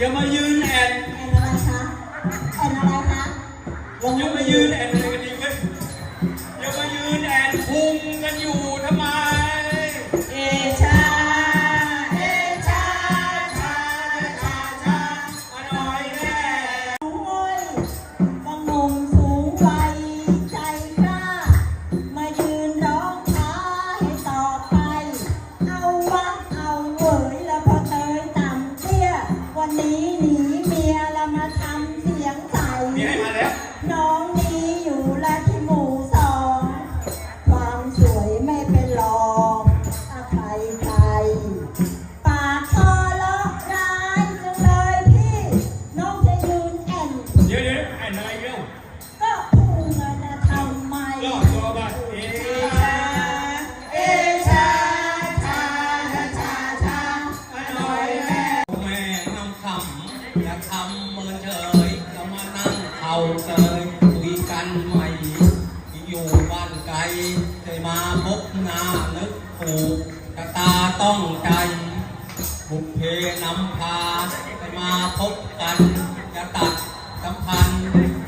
อย่ามายืนแอนแอนอะไรคะแอนอะไรคะอย่ามายืนแอน ต้องใจบุพเพนำพาไปมาพบกันจะตัดสัมพันธ์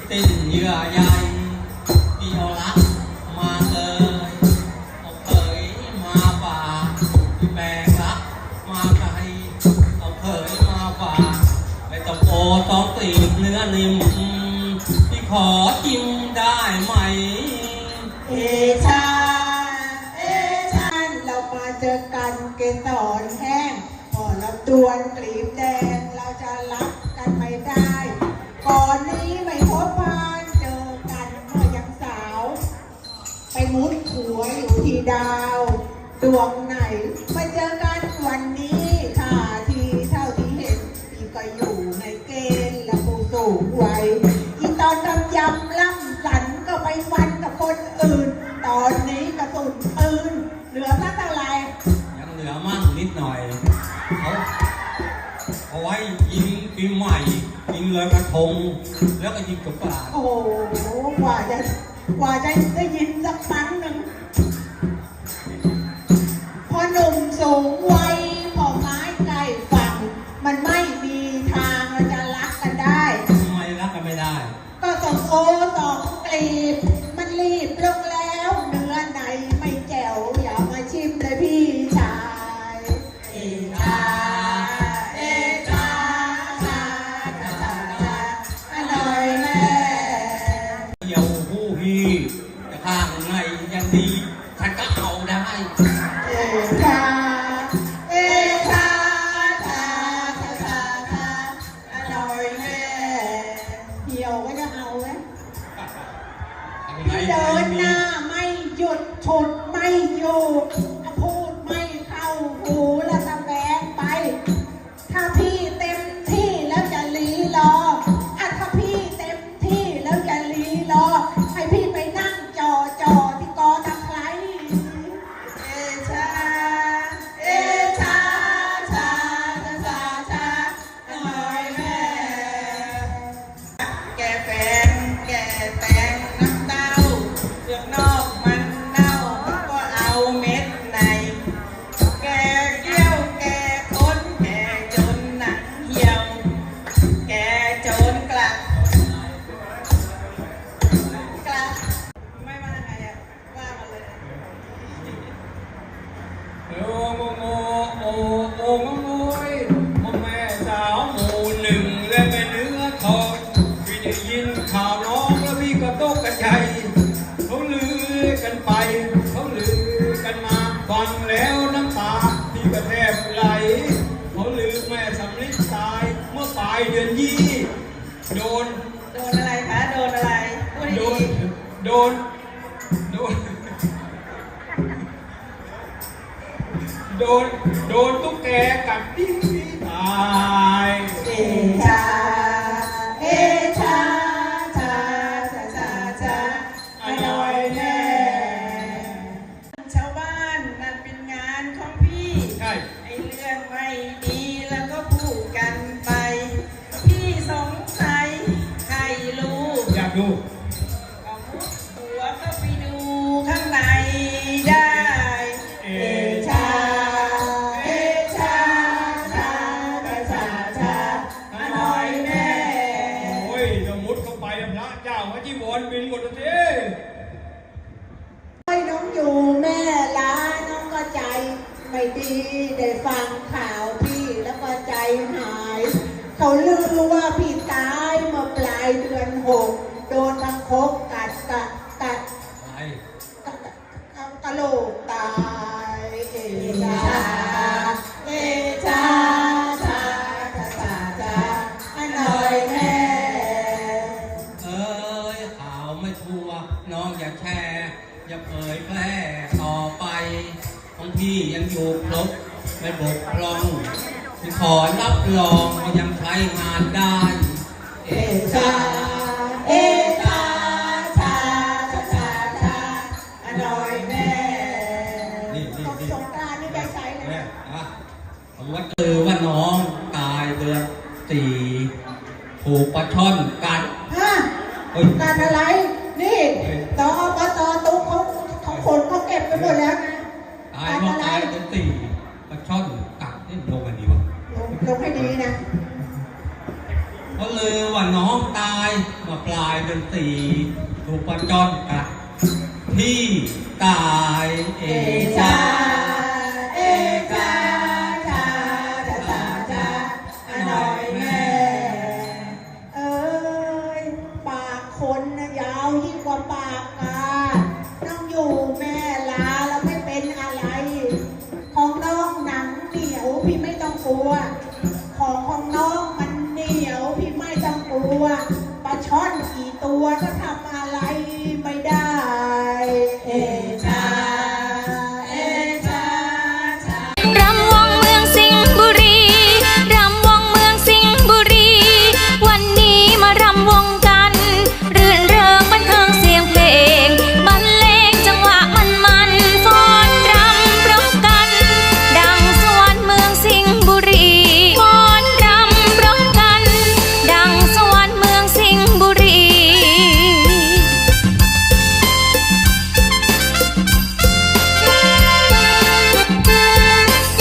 สิ้นเยื่อใยเดียวรักมาเลยเอาเผยมาฝ่าที่แบกรักมาไกลเอาเผยมาฝ่าไม่ต้องโอต้องตีเนื้อนิ่มที่ขอจิ้มได้ไหมเอชา สรแห้งพอเราดวนกลีบแดงเราจะรักกันไม่ได้ ก่อนนี้ไม่พบพานเจอกันเมื่อยังสาว ไปมุดหัวอยู่ที่ดาวดวงไหนมาเจอกันวันนี้ท่าทีเท่าที่เห็นพี่ก็อยู่ในเกณฑ์และผู้สูงวัยอีตอนกำยำล่ำสันก็ไปฟันกับคนอื่น ตอนนี้กระสุนปืนเหลือสักเท่าไหร่ ยังเหลือมั่งนิดหน่อยเขาเอาไว้ยิงปีใหม่ยิงเลยกระทง แล้วก็ยิงกับปลาโอ้โหกว่าจะกว่าจะได้ยินสักครั้งหนึ่งพอหนุ่มสูงวั ไหลเขาลือแม่สำลิดตายเมื่อปลายเดือนยี่ โดน โดนอะไรคะ โดนอะไรพูดโดดีโดน โดน โดน โดนตุ๊กแกกัดที่ตาย ไอเรื่องไม่ดีละ งข่าวพี่แล้วก็ใจหาย เขาลือว่าพี่ตายเมื่อปลายเดือนหกโดนทังคบ กพร่องที่ขอรับรองว่ายังใช้งานได้ เอชาเอชาชาชาชาชาอันหน่อยแม่นี่นี่นี่สงกรานต์นี่ได้ใช้เลยนะอะผมว่าตือว่าน้องตายเดือนสี่ถูกปลาช่อนกัดฮะเฮ้ยการอะไร นี่ตออบตตุ๊กเขาเขาขนเขาเก็บไปหมดแล้วนะ ลงลงให้ดีนะเพราะลือว่าน้องตายมาปลายเดือนสี่ถูกปลาช่อนกัดพี่ตายเอเอชาเอชาชาชาชาชาอร่อยแม่ เอ้ยปากคนนะยาวยิ่งกว่าปากกาต้องอยู่แม่ลาแล้วไม่เป็นอะไร ของน้องหนังเหนียวพี่ไม่ต้องกลัว ของของน้องมันเหนียวพี่ไม่ต้องกลัวปลาช่อนกี่ตัวก็ทำ